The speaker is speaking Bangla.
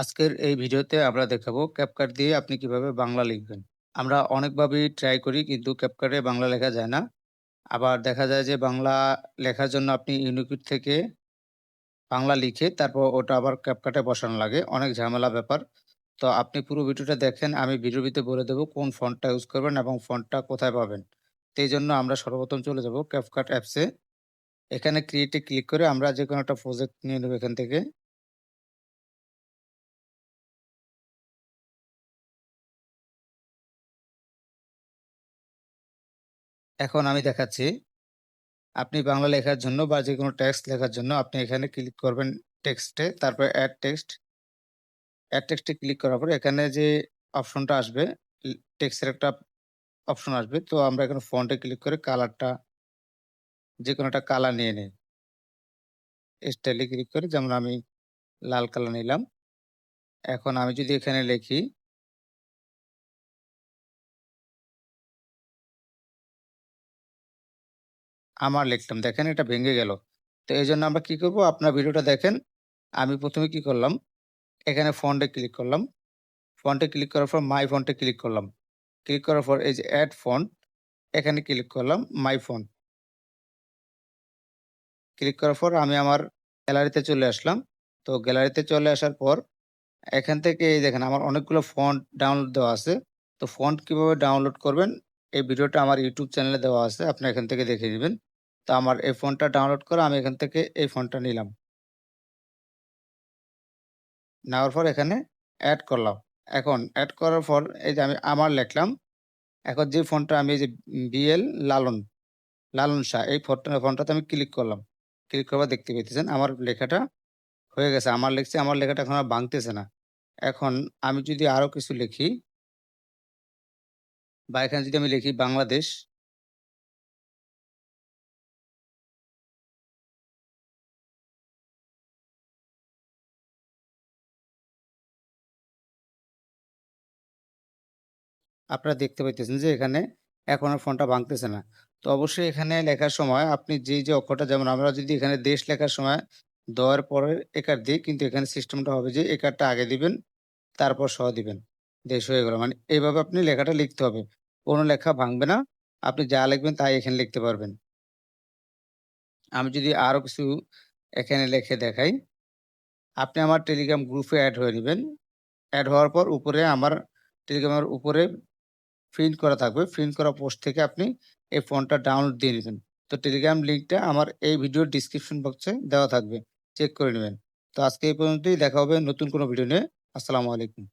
আজকের এই ভিডিওতে আমরা দেখাবো ক্যাপকাট দিয়ে আপনি কীভাবে বাংলা লিখবেন। আমরা অনেকভাবেই ট্রাই করি, কিন্তু ক্যাপকাটে বাংলা লেখা যায় না। আবার দেখা যায় যে বাংলা লেখার জন্য আপনি ইউনিকোড থেকে বাংলা লিখে তারপর ওটা আবার ক্যাপকাটে বসানো লাগে। অনেক ঝামেলা ব্যাপার। তো আপনি পুরো ভিডিওটা দেখেন, আমি ভিডিওর ভিতরে বলে দেবো কোন ফন্টটা ইউজ করবেন এবং ফন্টটা কোথায় পাবেন। তো এইজন্য আমরা সর্বপ্রথম চলে যাব ক্যাপকাট অ্যাপসে। এখানে ক্রিয়েটে ক্লিক করে আমরা যে কোনো একটা প্রজেক্ট নিয়ে নেব এখান থেকে। এখন আমি দেখাচ্ছি। আপনি বাংলা লেখার জন্য বা যে কোনো টেক্সট লেখার জন্য আপনি এখানে ক্লিক করবেন টেক্সটে, তারপর অ্যাড টেক্সট। অ্যাড টেক্সটে ক্লিক করার পর এখানে যে অপশনটা আসবে টেক্সটের একটা অপশন আসবে। তো আমরা এখানে ফন্টে ক্লিক করে কালারটা যে কোনো একটা কালার নিয়ে নিই স্টাইলে ক্লিক করে যেমন আমি লাল কালার নিলাম। এখন আমি যদি এখানে লিখি আমার লিখলাম। দেখেন এটা ভেঙে গেল। তো এই জন্য আমরা কি করব? আপনার ভিডিওটা দেখেন। আমি ১ম এ কি করলাম? এখানে ফন্টে ক্লিক করলাম। ফন্টে ক্লিক করার পর মাই ফন্টে ক্লিক করলাম। ক্লিক করার পর এই যে অ্যাড ফন্ট এখানে ক্লিক করলাম মাই ফন্ট। ক্লিক করার পর আমি আমার গ্যালারিতে চলে আসলাম। তো গ্যালারিতে চলে আসার পর এখান থেকে এই দেখেন আমার অনেকগুলো ফন্ট ডাউনলোড দেওয়া আছে। তো ফন্ট কীভাবে ডাউনলোড করবেন এই ভিডিওটা আমার ইউটিউব চ্যানেলে দেওয়া আছে। আপনি এখান থেকে দেখে নিবেন। তো আমার এই ফোনটা ডাউনলোড করে আমি এখান থেকে এই ফোনটা নিলাম। নেওয়ার পর এখানে অ্যাড করলাম। এখন অ্যাড করার পর এই যে আমি আমার লিখলাম। এখন যে ফোনটা আমি এই যে বিএল লালন, লালন শাহ এই ফোনটা ফোনটাতে আমি ক্লিক করলাম। ক্লিক করার দেখতে পেতেছেন আমার লেখাটা হয়ে গেছে। আমার লিখছি আমার লেখাটা এখন আর ভাঙতেছে না। এখন আমি যদি আরও কিছু লিখি বা এখানে যদি আমি লিখি বাংলাদেশ আপনারা দেখতে পাইতেছেন যে এখানে এখন আর ফন্টটা ভাঙতেছে না। তো অবশ্যই এখানে লেখার সময় আপনি যে, যে অক্ষরটা যেমন আমরা যদি এখানে দেশ লেখার সময় দেওয়ার পরে একার দিই কিন্তু এখানে সিস্টেমটা হবে যে একারটা আগে দিবেন, তারপর স দিবেন। দেশ হয়ে গেল। মানে এভাবে আপনি লেখাটা লিখতে হবে। কোনো লেখা ভাঙবে না। আপনি যা লিখবেন তাই এখানে লিখতে পারবেন। আমি যদি আরও কিছু এখানে লেখে দেখাই। আপনি আমার টেলিগ্রাম গ্রুপে অ্যাড হয়ে নিবেন। অ্যাড হওয়ার পর উপরে আমার টেলিগ্রামের উপরে প্রিন্ট করা থাকবে। প্রিন্ট করা পোস্ট থেকে আপনি এই ফোনটা ডাউনলোড দিয়ে নেবেন তো টেলিগ্রাম লিঙ্কটা আমার এই ভিডিওর ডিসক্রিপশন বক্সে দেওয়া থাকবে। চেক করে নেবেন তো আজকে এই পর্যন্তই দেখা হবে নতুন কোনো ভিডিও নিয়ে। আসসালামু আলাইকুম।